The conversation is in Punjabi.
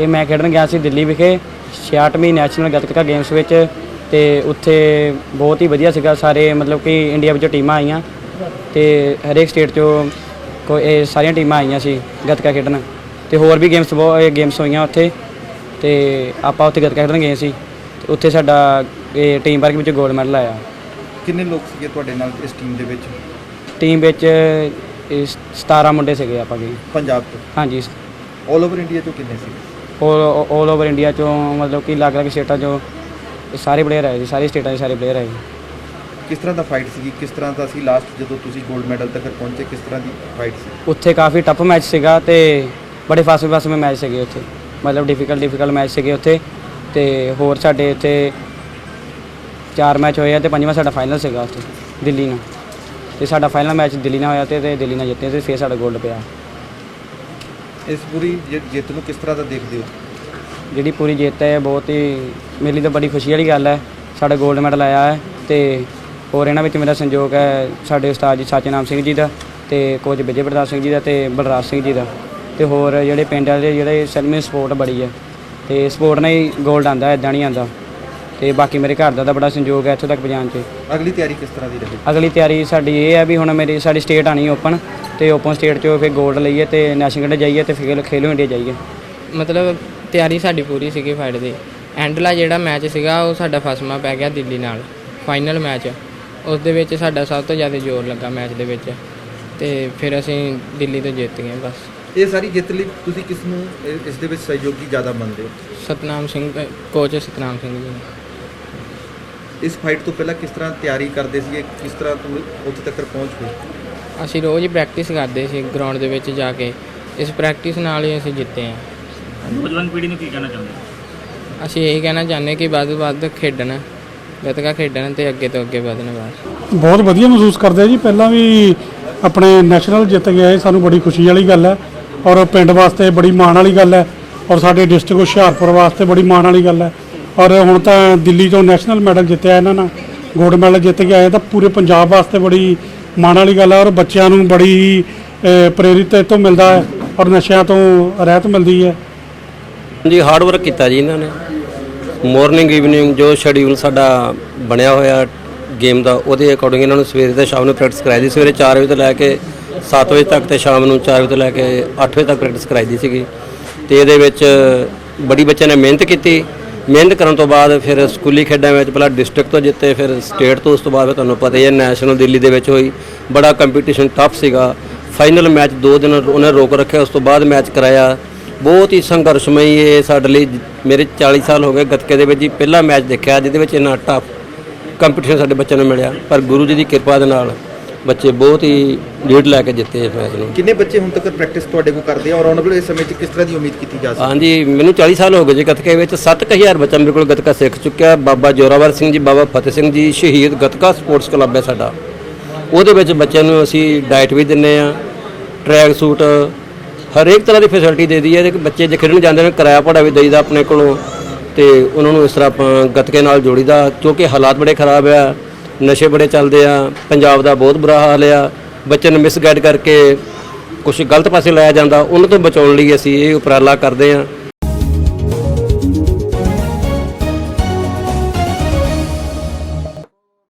ਇਹ ਮੈਂ ਖੇਡਣ ਗਿਆ ਸੀ ਦਿੱਲੀ ਵਿਖੇ 66ਵੀਂ ਨੈਸ਼ਨਲ ਗੱਤਕਾ ਗੇਮਸ ਵਿੱਚ ਤੇ ਉੱਥੇ ਬਹੁਤ ਹੀ ਵਧੀਆ ਸੀਗਾ ਸਾਰੇ ਮਤਲਬ ਕਿ ਇੰਡੀਆ ਵਿੱਚੋਂ ਟੀਮਾਂ ਆਈਆਂ ਤੇ ਹਰੇਕ ਸਟੇਟ ਚੋਂ ਕੋਈ ਸਾਰੀਆਂ ਟੀਮਾਂ ਆਈਆਂ ਸੀ ਗੱਤਕਾ ਖੇਡਣ ਤੇ ਹੋਰ ਵੀ ਗੇਮਸ ਬਹੁਤ ਗੇਮਸ ਹੋਈਆਂ ਉੱਥੇ ਤੇ ਆਪਾਂ ਉੱਥੇ ਗੱਤਕਾ ਖੇਡਣ ਗਏ ਸੀ ਤੇ ਉੱਥੇ ਸਾਡਾ ਇਹ ਟੀਮ ਵਰਕ ਵਿੱਚ ਗੋਲਡ ਮੈਡਲ ਆਇਆ। ਕਿੰਨੇ ਲੋਕ ਸੀਗੇ ਤੁਹਾਡੇ ਨਾਲ ਇਸ ਟੀਮ ਦੇ ਵਿੱਚ? ਟੀਮ ਵਿੱਚ ਇਹ 17 ਮੁੰਡੇ ਸੀਗੇ ਆਪਾਂ ਗਏ ਪੰਜਾਬ ਤੋਂ? ਹਾਂਜੀ। 올 ਓਵਰ ਇੰਡੀਆ ਤੋਂ ਕਿੰਨੇ ਸੀ ਆਲ ਓਵਰ ਇੰਡੀਆ ਚੋਂ ਮਤਲਬ ਕਿ ਅਲੱਗ-ਅਲੱਗ ਸਟੇਟਾਂ ਚੋਂ ਸਾਰੇ ਪਲੇਅਰ ਆਏ ਸੀ ਸਾਰੀ ਸਟੇਟਾਂ ਦੇ ਸਾਰੇ ਪਲੇਅਰ ਆਏ ਕਿਸ ਤਰ੍ਹਾਂ ਦਾ ਫਾਈਟ ਸੀਗੀ? ਕਿਸ ਤਰ੍ਹਾਂ ਦਾ ਸੀ ਲਾਸਟ ਜਦੋਂ ਤੁਸੀਂ 골ਡ ਮੈਡਲ ਤੱਕ ਪਹੁੰਚੇ ਕਿਸ ਤਰ੍ਹਾਂ ਦੀ ਫਾਈਟ ਸੀ? ਉੱਥੇ ਕਾਫੀ ਟਫ ਮੈਚ ਸੀਗਾ ਤੇ ਬੜੇ ਫਾਸਟ ਮੈਚ ਸੀਗੇ ਉੱਥੇ। ਮਤਲਬ ਡਿਫਿਕਲਟ ਡਿਫਿਕਲਟ ਮੈਚ ਸੀਗੇ ਉੱਥੇ ਤੇ ਹੋਰ ਸਾਡੇ ਉੱਥੇ ਚਾਰ ਮੈਚ ਹੋਏ ਆ ਤੇ ਪੰਜਵਾਂ ਸਾਡਾ ਫਾਈਨਲ ਸੀਗਾ ਉੱਥੇ ਦਿੱਲੀ ਨਾਲ। ਤੇ ਸਾਡਾ ਫਾਈਨਲ ਮੈਚ ਦਿੱਲੀ ਨਾਲ ਹੋਇਆ ਤੇ ਤੇ ਦਿੱਲੀ ਨਾਲ ਜਿੱਤੇ ਤੇ ਫਿਰ ਸਾਡਾ 골ਡ ਪਿਆ। ਇਸ ਪੂਰੀ ਜਿ- ਜਿੱਤ ਨੂੰ ਕਿਸ ਤਰ੍ਹਾਂ ਦਾ ਦੇਖਦੇ ਹੋ? ਜਿਹੜੀ ਪੂਰੀ ਜਿੱਤ ਹੈ ਬਹੁਤ ਹੀ ਮੇਰੇ ਲਈ ਤਾਂ ਬੜੀ ਖੁਸ਼ੀ ਵਾਲੀ ਗੱਲ ਹੈ। ਸਾਡਾ 골ਡ ਮੈਡਲ ਆਇਆ ਹੈ ਤੇ ਹੋਰ ਇਹਨਾਂ ਵਿੱਚ ਮੇਰਾ ਸੰਯੋਗ ਹੈ ਸਾਡੇ ਉਸਤਾਦ ਜੀ ਸਤਿਨਾਮ ਸਿੰਘ ਜੀ ਦਾ ਤੇ ਕੋਚ ਵਿਜੇ ਪ੍ਰਤਾਪ ਸਿੰਘ ਜੀ ਦਾ ਤੇ ਬਲਰਾਜ ਸਿੰਘ ਜੀ ਦਾ। ਤੇ ਹੋਰ ਜਿਹੜੇ ਪਿੰਡ ਵਾਲੇ ਜਿਹੜੇ ਸੈਲਮੀ ਸਪੋਰਟ ਬੜੀ ਹੈ। ਤੇ ਸਪੋਰਟ ਨਾਲ ਹੀ 골ਡ ਆਂਦਾ ਇਦਾਂ ਨਹੀਂ ਆਂਦਾ ਤੇ ਬਾਕੀ ਮੇਰੇ ਘਰ ਦਾ ਤਾਂ ਬੜਾ ਸੰਯੋਗ ਹੈ ਇੱਥੋਂ ਤੱਕ ਪਹੁੰਚਾਉਣ 'ਚ। ਅਗਲੀ ਤਿਆਰੀ ਕਿਸ ਤਰ੍ਹਾਂ ਦੀ ਰਹੀ ਅਗਲੀ ਤਿਆਰੀ ਸਾਡੀ ਇਹ ਹੈ ਵੀ ਹੁਣ ਮੇਰੀ ਸਾਡੀ ਸਟੇਟ ਆਣੀ ਓਪਨ ਤੇ ਓਪਨ ਸਟੇਟ 'ਚੋਂ ਫਿਰ 골ਡ ਲਈਏ ਤੇ ਨੈਸ਼ਨਲ ਜਾਈਏ ਤੇ ਫਿਰ ਖੇਲੋ ਇੰਡੀਆ ਜਾਈਏ। ਮਤਲਬ ਤਿਆਰੀ ਸਾਡੀ ਪੂਰੀ ਸੀਗੀ ਫਾਈਟ ਦੀ। ਐਂਡਲਾ ਜਿਹੜਾ ਮੈਚ ਸੀਗਾ ਉਹ ਸਾਡਾ ਫਸਮਾ ਪੈ ਗਿਆ ਦਿੱਲੀ ਨਾਲ ਫਾਈਨਲ ਮੈਚ ਉਸ ਦੇ ਵਿੱਚ ਸਾਡਾ ਸਭ ਤੋਂ ਜ਼ਿਆਦਾ ਜ਼ੋਰ ਲੱਗਾ ਮੈਚ ਦੇ ਵਿੱਚ ਤੇ ਫਿਰ ਅਸੀਂ ਦਿੱਲੀ ਤੋਂ ਜਿੱਤ ਗਏ ਬਸ। ਇਹ ਸਾਰੀ ਜਿੱਤ ਲਈ ਤੁਸੀਂ ਕਿਸ ਨੂੰ ਇਹ- ਇਸ ਦੇ ਵਿੱਚ ਸਹਿਯੋਗੀ ਜ਼ਿਆਦਾ ਮੰਨਦੇ ਹੋ? ਸਤਨਾਮ ਸਿੰਘ ਕੋਚ ਸਤਨਾਮ ਸਿੰਘ ਜੀ। ਇਸ ਫਾਈਟ ਤੋਂ ਪਹਿਲਾਂ ਕਿਸ ਤਰ੍ਹਾਂ ਤਿਆਰੀ ਕਰਦੇ ਸੀਗੇ? ਕਿਸ ਤਰ੍ਹਾਂ ਤੁਸੀਂ ਉੱਥੇ ਤੱਕ ਪਹੁੰਚ ਗਏ? ਅਸੀਂ ਰੋਜ਼ ਹੀ ਪ੍ਰੈਕਟਿਸ ਕਰਦੇ ਸੀ ਗਰਾਊਂਡ ਦੇ ਵਿੱਚ ਜਾ ਕੇ। ਇਸ ਪ੍ਰੈਕਟਿਸ ਨਾਲ ਹੀ ਅਸੀਂ ਜਿੱਤੇ ਹਾਂ। ਨੌਜਵਾਨ ਪੀੜ੍ਹੀ ਨੂੰ ਕੀ ਕਹਿਣਾ ਚਾਹੁੰਦੇ ਹੋ? ਅਸੀਂ ਇਹੀ ਕਹਿਣਾ ਚਾਹੁੰਦੇ ਕਿ ਵੱਧ ਤੋਂ ਵੱਧ ਖੇਡਣ ਗੱਤਕਾ ਖੇਡਣ ਤੇ ਅੱਗੇ ਤੋਂ ਅੱਗੇ ਵਧਣ ਬਸ। ਬਹੁਤ ਵਧੀਆ ਮਹਿਸੂਸ ਕਰਦੇ ਆ ਜੀ। ਪਹਿਲਾਂ ਵੀ ਆਪਣੇ ਨੈਸ਼ਨਲ ਜਿੱਤ ਗਏ ਸਾਨੂੰ ਬੜੀ ਖੁਸ਼ੀ ਵਾਲੀ ਗੱਲ ਹੈ। ਔਰ ਪਿੰਡ ਵਾਸਤੇ ਬੜੀ ਮਾਣ ਵਾਲੀ ਗੱਲ ਹੈ। ਔਰ ਸਾਡੇ ਡਿਸਟ੍ਰਿਕਟ ਹੁਸ਼ਿਆਰਪੁਰ ਵਾਸਤੇ ਬੜੀ ਮਾਣ ਵਾਲੀ ਗੱਲ ਹੈ। ਔਰ ਹੁਣ ਤਾਂ ਦਿੱਲੀ ਤੋਂ ਨੈਸ਼ਨਲ ਮੈਡਲ ਜਿੱਤਿਆ ਇਹਨਾਂ ਨੇ ਗੋਲਡ ਮੈਡਲ ਜਿੱਤ ਕੇ ਆਏ ਤਾਂ ਪੂਰੇ ਪੰਜਾਬ ਵਾਸਤੇ ਬੜੀ ਮਾਣ ਵਾਲੀ ਗੱਲ ਹੈ ਔਰ ਬੱਚਿਆਂ ਨੂੰ ਬੜੀ ਹੀ, ਅਹ, ਪ੍ਰੇਰਿਤ ਇਹ ਤੋਂ ਮਿਲਦਾ ਹੈ ਔਰ ਨਸ਼ਿਆਂ ਤੋਂ ਰਹਿਤ ਮਿਲਦੀ ਹੈ। ਜੀ ਹਾਰਡ ਵਰਕ ਕੀਤਾ ਜੀ ਇਹਨਾਂ ਨੇ। ਮਾਰਨਿੰਗ ਈਵਨਿੰਗ ਜੋ ਸ਼ਡਿਊਲ ਸਾਡਾ ਬਣਿਆ ਹੋਇਆ ਗੇਮ ਦਾ ਉਹਦੇ ਅਕੋਰਡਿੰਗ ਇਹਨਾਂ ਨੂੰ ਸਵੇਰੇ ਤੇ ਸ਼ਾਮ ਨੂੰ ਪ੍ਰੈਕਟਿਸ ਕਰਾਈ ਦੀ ਸਵੇਰੇ 4 ਵਜੇ ਤੋਂ ਲੈ ਕੇ 7 ਵਜੇ ਤੱਕ ਤੇ ਸ਼ਾਮ ਨੂੰ 4 ਵਜੇ ਤੋਂ ਲੈ ਕੇ 8 ਵਜੇ ਤੱਕ ਪ੍ਰੈਕਟਿਸ ਕਰਾਈ ਦੀ ਸੀਗੀ। ਤੇ ਇਹਦੇ ਵਿੱਚ ਬੜੀ ਬੱਚਿਆਂ ਨੇ ਮਿਹਨਤ ਕੀਤੀ। ਮਿਹਨਤ ਕਰਨ ਤੋਂ ਬਾਅਦ ਫਿਰ ਸਕੂਲੀ ਖੇਡਾਂ ਵਿੱਚ ਪਹਿਲਾਂ ਡਿਸਟ੍ਰਿਕਟ ਤੋਂ ਜਿੱਤੇ, ਫਿਰ ਸਟੇਟ ਤੋਂ, ਉਸ ਤੋਂ ਬਾਅਦ ਫਿਰ ਤੁਹਾਨੂੰ ਪਤਾ ਹੀ ਹੈ ਨੈਸ਼ਨਲ ਦਿੱਲੀ ਦੇ ਵਿੱਚ ਹੋਈ। ਬੜਾ ਕੰਪੀਟੀਸ਼ਨ ਟਫ ਸੀਗਾ। ਫਾਈਨਲ ਮੈਚ ਦੋ ਦਿਨ ਉਹਨੇ ਰੋਕ ਰੱਖਿਆ, ਉਸ ਤੋਂ ਬਾਅਦ ਮੈਚ ਕਰਾਇਆ। ਬਹੁਤ ਹੀ ਸੰਘਰਸ਼ਮਈ ਇਹ ਸਾਡੇ ਲਈ, ਮੇਰੇ 40 ਸਾਲ ਹੋ ਗਏ ਗੱਤਕੇ ਦੇ ਵਿੱਚ ਹੀ ਪਹਿਲਾ ਮੈਚ ਦੇਖਿਆ, ਜਿਹਦੇ ਵਿੱਚ ਇੰਨਾ ਟਫ ਕੰਪੀਟੀਸ਼ਨ ਸਾਡੇ ਬੱਚਿਆਂ ਨੂੰ ਮਿਲਿਆ। ਪਰ ਗੁਰੂ ਜੀ ਦੀ ਕਿਰਪਾ ਦੇ ਨਾਲ ਬੱਚੇ ਬਹੁਤ ਹੀ ਲੀਡ ਲੈ ਕੇ ਜਿੱਤੇ ਇਸ ਮੈਚ ਨੂੰ। ਕਿੰਨੇ ਬੱਚੇ ਹੁਣ ਤੱਕ ਪ੍ਰੈਕਟਿਸ ਤੁਹਾਡੇ ਕੋਲ ਕਰਦੇ ਆ ਔਰ ਆਉਣ ਵਾਲੇ ਸਮੇਂ 'ਚ ਕਿਸ ਤਰ੍ਹਾਂ ਦੀ ਉਮੀਦ ਕੀਤੀ ਜਾ ਸਕਦੀ ਹਾਂਜੀ ਮੈਨੂੰ 40 ਸਾਲ ਹੋ ਗਏ ਜੀ ਗੱਤਕੇ ਵਿੱਚ। 7000 ਬੱਚਾ ਮੇਰੇ ਕੋਲ ਗੱਤਕਾ ਸਿੱਖ ਚੁੱਕਿਆ। ਬਾਬਾ ਜੋਰਾਵਰ ਸਿੰਘ ਜੀ ਬਾਬਾ ਫਤਿਹ ਸਿੰਘ ਜੀ ਸ਼ਹੀਦ ਗੱਤਕਾ ਸਪੋਰਟਸ ਕਲੱਬ ਹੈ ਸਾਡਾ। ਉਹਦੇ ਵਿੱਚ ਬੱਚਿਆਂ ਨੂੰ ਅਸੀਂ ਡਾਈਟ ਵੀ ਦਿੰਨੇ ਆ ਟਰੈਕ ਸੂਟ ਹਰੇਕ ਤਰ੍ਹਾਂ ਦੀ ਫੈਸਿਲਿਟੀ ਦੇ ਦਈਏ। ਤੇ ਬੱਚੇ ਜੇ ਖੇਡਣ ਜਾਂਦੇ ਨੇ ਕਿਰਾਇਆ ਭਾੜਾ ਵੀ ਦੇਈਦਾ ਆਪਣੇ ਕੋਲੋਂ। ਤੇ ਉਹਨਾਂ ਨੂੰ ਇਸ ਤਰ੍ਹਾਂ ਆਪਾਂ ਗੱਤਕੇ ਨਾਲ ਜੋੜੀਦਾ ਕਿਉਂਕਿ ਹਾਲਾਤ ਬੜੇ ਖਰਾਬ ਆ। ਨਸ਼ੇ ਬੜੇ ਚੱਲਦੇ ਆ, ਪੰਜਾਬ ਦਾ ਬਹੁਤ ਬੁਰਾ ਹਾਲ ਆ। ਬੱਚੇ ਨੂੰ ਮਿਸਗਾਈਡ ਕਰਕੇ ਕੁਝ ਗਲਤ ਪਾਸੇ ਲਾਇਆ ਜਾਂਦਾ, ਉਹਨਾਂ ਤੋਂ ਬਚਾਉਣ ਲਈ ਅਸੀਂ ਇਹ ਉਪਰਾਲਾ ਕਰਦੇ ਆ।